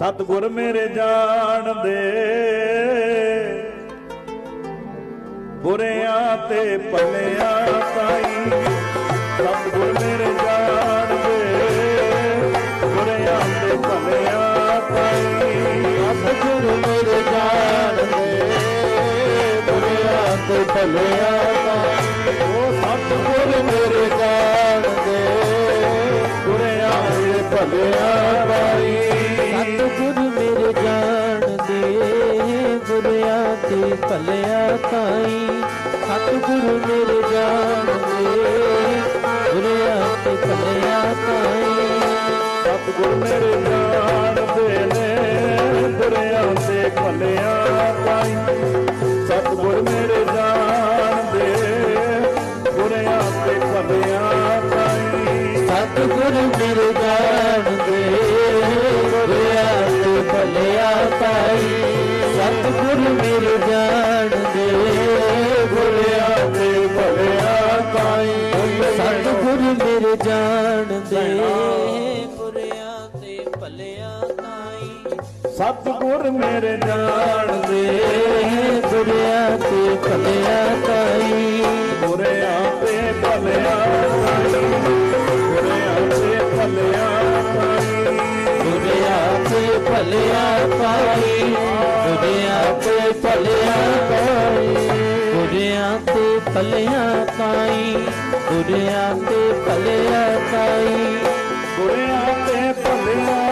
ਸਤਿਗੁਰ ਮੇਰੇ ਜਾਣਦੇ ਬੁਰਿਆਂ ਤੇ ਭਲਿਆਂ ਤਾਈ। ਸਤਿਗੁਰ ਮੇਰੇ ਜਾਣਦੇ ਬੁਰਿਆਂ ਤੇ ਭਲਿਆਂ ਤਾਈ। ਸਤਿਗੁਰ ਮੇਰੇ ਜਾਣਦੇ ਬੁਰਿਆਂ ਤੇ ਭਲਿਆਂ ਤਾਈ। ਉਹ ਸਤਿਗੁਰ ਮੇਰੇ ਜਾਣਦੇ ਬੁਰਿਆਂ ਤੇ ਭਲਿਆਂ ਬੁਰਿਆਂ ਤੇ ਭਲਿਆਂ ਤਾਈ, ਸਤਿਗੁਰੂ ਮੇਰੇ ਜਾਣਦੇ ਬੁਰਿਆਂ ਤੇ ਭਲਿਆ ਤਾਈ, ਸਤਿਗੁਰ ਮੇਰੇ ਜਾਣਦੇ ਨੇ। ਬੁਰਿਆਂ ਤੇ ਭਲਿਆਂ ਤਾਈ, ਸਤਿਗੁਰ ਮੇਰੇ ਜਾਣਦੇ ਬੁਰਿਆਂ ਤੇ ਭਲਿਆਂ ਤਾਈ, ਸਤਿਗੁਰੂ ਮੇਰੇ ਜਾਣਦੇ ਮੇਰੇ ਜਾਣਦੇ ਬੁਰਿਆਂ ਤੇ ਭਲਿਆਂ ਤਾਈ। ਸਤਿਗੁਰ ਮੇਰੇ ਜਾਣਦੇ ਬੁਰਿਆਂ ਤੇ ਭਲਿਆਂ ਤਾਈ। ਬੁਰਿਆਂ ਤੇ ਭਲਿਆਂ ਤਾਈ। ਬੁਰਿਆਂ ਤੇ ਭਲਿਆਂ ਤਾਈ। ਬੁਰਿਆਂ ਤੇ ਭਲਿਆਂ ਤਾਈ। ਉਰਿਆਂ ਤੇ ਭਲਿਆਂ ਤਾਈ ਉਰਿਆਂ ਤੇ ਭਲਿਆਂ ਤਾਈ। ਉਰਿਆਂ ਤੇ ਭਲਿਆਂ